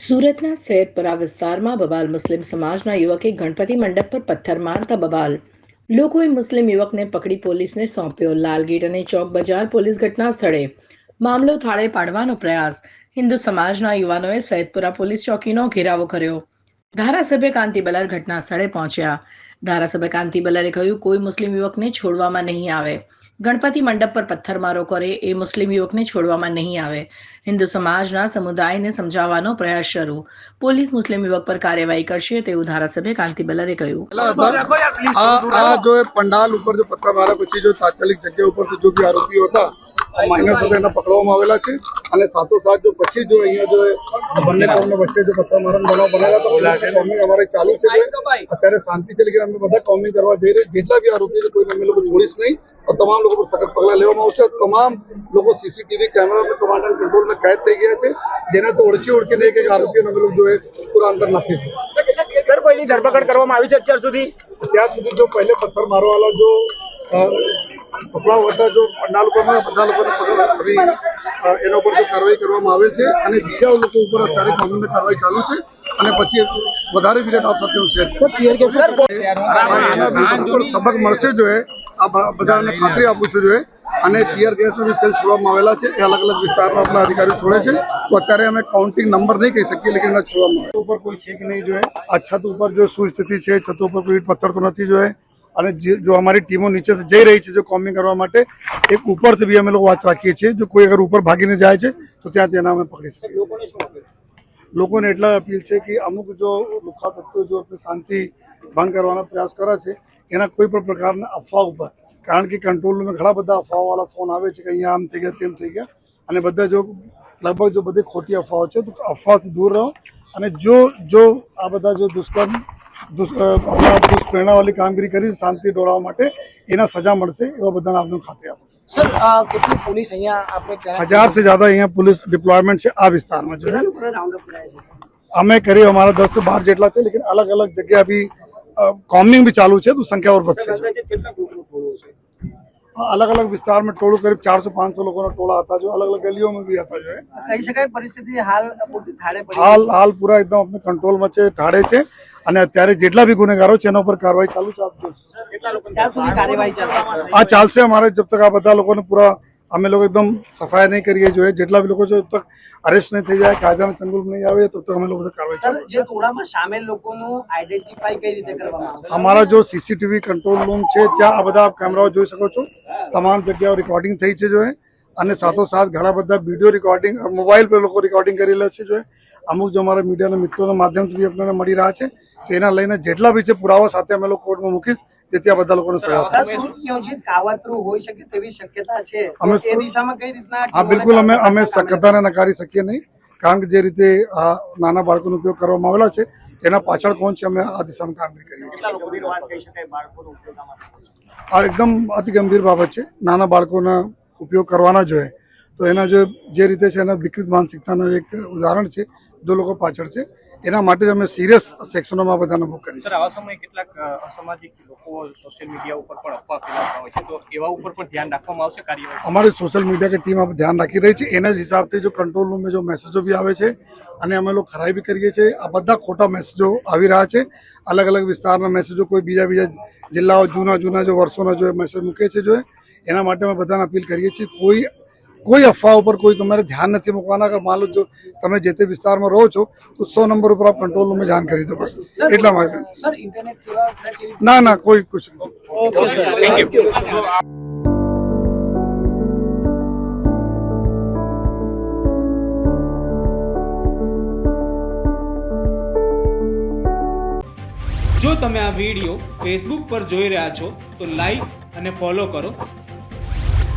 સુરતના સૈયદપરા વિસ્તારમાં બબાલ મુસ્લિમ સમાજના યુવકે ગણપતિ મંડપ પર પથ્થર મારતા બબાલ. લોકોએ મુસ્લિમ યુવકને પકડી પોલીસને સોંપ્યો લાલગેટ અને ચોક બજાર પોલીસ ઘટના સ્થળે. મામલો થાળે પાડવાનો પ્રયાસ. હિન્દુ સમાજના યુવાનોએ સૈદપુરા પોલીસ ચોકીનો ઘેરાવો કર્યો. ધારાસભ્ય કાંતિ બલાર ઘટના સ્થળે પહોંચ્યા. ધારાસભ્ય કાંતિ બલારે કહ્યું, કોઈ મુસ્લિમ યુવકને છોડવામાં નહીં આવે. ગણપતિ મંડપ પર પથ્થરમારો કરે એ મુસ્લિમ યુવકને છોડવામાં નહીં આવે. હિન્દુ સમાજના સમુદાયને સમજાવવાનો પ્રયાસ શરૂ. પોલીસ મુસ્લિમ યુવક પર કાર્યવાહી કરશે તેવું ધારાસભ્ય કાંતિ બલરે કહ્યું. આ જો પંડાલ ઉપર જો પથ્થરમારો પછી જો તાત્કાલિક જગ્યા ઉપર જો બી આરોપીઓ હતા માઇનર સાથે એને પકડવામાં આવેલા છે. અને સાથોસાથ જો પછી જો અહીંયા જો બંને કોમના વચ્ચે જો પથ્થર બનાવ બનેલા તો કોમિંગ અમારે ચાલુ છે અત્યારે શાંતિ છે લેકિન અમે બધા કોમિંગ કરવા જઈ રહ્યા જેટલા બી આરોપી છે કોઈને અમે લોકો છોડીશ નહીં. તમામ લોકો પર સખત પગલાં લેવામાં આવશે તમામ લોકો સીસીટીવી કેમેરા કમાન્ડ એન્ડ કંટ્રોલમાં કેદ થઈ ગયા છે જેને તો ઓળખી ઓળખીને એક એક આરોપીઓને અમે લોકો પૂરા અંદર નાખીશું સર કોઈની ધરપકડ કરવામાં આવી છે અત્યાર સુધી અત્યાર સુધી જો પહેલે પથ્થર મારવાવાળા જો અ, હતા જો પંડા લોકોને બધા લોકોને પકડ કરી એના ઉપર જો કાર્યવાહી કરવામાં આવે છે અને બીજા લોકો ઉપર અત્યારે કાનૂની કાર્યવાહી ચાલુ છે અને પછી વધારે વિગત આપ સાથે હું શેર સબક મળશે જો એ આ બધાને ખાતરી આપું છું જો અને ટીયર ગેસના બી સેલ છોડવામાં આવેલા છે. એ અલગ અલગ વિસ્તારમાં આપણા અધિકારીઓ છોડે છે. તો અત્યારે અમે કાઉન્ટિંગ નંબર નહીં કહી શકીએ લેકિન એના છોડવામાં આવે. ઉપર કોઈ છે કે નહીં જોઈએ? આ છત ઉપર જો શું સ્થિતિ છે છત ઉપર કોઈ પથ્થર તો નથી જોઈએ? અને જે જો અમારી ટીમો નીચે જઈ રહી છે જો કોમિંગ કરવા માટે એક ઉપરથી બી અમે લોકો વાત રાખીએ છીએ. જો કોઈ અગર ઉપર ભાગીને જાય છે તો ત્યાં તેના અમે પકડી શકીએ લોકોને એટલા અપીલ છે કે અમુક જો લુખા તત્વો જો આપણે શાંતિ ભંગ કરવાનો પ્રયાસ કરે છે એના કોઈ પણ પ્રકારના અફવા ઉપર. કારણ કે કંટ્રોલ રૂમે ઘણા બધા અફવાઓવાળા ફોન આવે છે કે અહીંયા આમ થઈ ગયા તેમ થઈ ગયા. અને બધા જો લગભગ જો બધી ખોટી અફવાઓ છે તો અફવાથી દૂર રહો. અને જો જો આ બધા જો દુષ્કર્મ દુષ્પ્રેરણાવાળી કામગીરી કરી શાંતિ ડોળાવવા માટે એના સજા મળશે એવા બધાને આપનું ખાતે આપો સર કેટલી પોલીસ અહીંયા હજાર સે જ્યાદા અહીંયા પોલીસ ડિપ્લોયમેન્ટ છે આ વિસ્તારમાં જો અમે કરી અમારા દસ બાર જેટલા છે લેકિન અલગ અલગ જગ્યા બી कॉम्बिंग भी चालू है तो संख्या और बढ़ती અલગ અલગ વિસ્તારમાં ટોળું કરીબ ચારસો પાંચસો લોકોના ટોળા હતા જો અલગ અલગ ગલીઓમાં બી હતા જો કહી શકાય પરિસ્થિતિ? હાલ હાલ હાલ પૂરા એકદમ આપણે કંટ્રોલમાં છે ઠાડે છે અને અત્યારે જેટલા બી ગુનેગારો છે એના ઉપર કાર્યવાહી ચાલુ ચાલતી છે. આ ચાલશે અમારે જબ તક આ બધા લોકોને પૂરા અમે લોકો એકદમ સફાઈ નહીં કરીએ જોઈએ. જેટલા બી લોકો જબ તક અરેસ્ટ નહીં થઈ જાય કાયદાના ચંગુલ નહીં આવે તો અમે લોકો કાર્યવાહી જે ટોળામાં સામેલ લોકોનું આઈડેન્ટિફાઈ કઈ રીતે કરવામાં આવશે અમારા જો સીસીટીવી કંટ્રોલ રૂમ છે ત્યાં આ બધા કેમેરાઓ જોઈ શકો છો. તમામ જગ્યાઓ રેકોર્ડિંગ થઈ છે જોઈએ. અને સાથોસાથ ઘણા બધા વીડિયો રેકોર્ડિંગ મોબાઈલ પર લોકો રેકોર્ડિંગ કરી લે છે જોઈએ. અમુક જો અમારા મીડિયાના મિત્રોના માધ્યમથી બી આપણને મળી રહ્યા છે. એના લઈને જેટલા બી છે પુરાવા સાથે અમે લોકો કોર્ટમાં મૂકીશ. જેથી ત્યાં બધા લોકોને સજા છે? હા બિલકુલ અમે અમે શક્યતાને નકારી શકીએ નહીં કારણ કે જે રીતે આ નાના બાળકોનો ઉપયોગ કરવામાં આવેલા છે એના પાછળ કોણ છે અમે આ દિશામાં કામગીરી કરીએ છીએ. આ એકદમ અતિ ગંભીર બાબત છે. નાના બાળકોના ઉપયોગ કરવાના જોઈએ તો એના જો જે રીતે છે એના વિકૃત માનસિકતાનું એક ઉદાહરણ છે જો લોકો પાછળ છે. એના માટે અમે સિરિયસ સેક્શનોમાં બધાને બુક કરી સર આવા સમયે કેટલાક અસામાજિક લોકો સોશિયલ મીડિયા ઉપર પણ અફવા ફેલાવતા હોય છે. તો એવા ઉપર પણ ધ્યાન રાખવામાં આવશે કાર્યવાહી? અમારી સોશિયલ મીડિયા કે ટીમ ધ્યાન રાખી રહી છે. એના જ હિસાબથી જો કંટ્રોલ રૂમે જો મેસેજો બી આવે છે અને અમે લોકો ખરાઈ બી કરીએ છીએ. આ બધા ખોટા મેસેજો આવી રહ્યા છે. અલગ અલગ વિસ્તારના મેસેજો કોઈ બીજા બીજા જિલ્લાઓ જૂના જૂના જો વર્ષોના જો મેસેજ મૂકે છે જો એના માટે અમે બધાને અપીલ કરીએ છીએ. કોઈ કોઈ અફવા ઉપર કોઈ તમારે ધ્યાન નથી મૂકવાના. અગર માન લો જો તમે જે તે વિસ્તારમાં રહો છો તો સો નંબર ઉપર આપ કંટ્રોલ રૂમમાં જાણ કરી દો બસ. એટલા માટે. સર ઇન્ટરનેટ સેવા કદાચ એવી ના ના કોઈ કુછ નહીં. થેન્ક જો તમે આ વીડિયો ફેસબુક પર જોઈ રહ્યા છો તો લાઈક અને ફોલો કરો.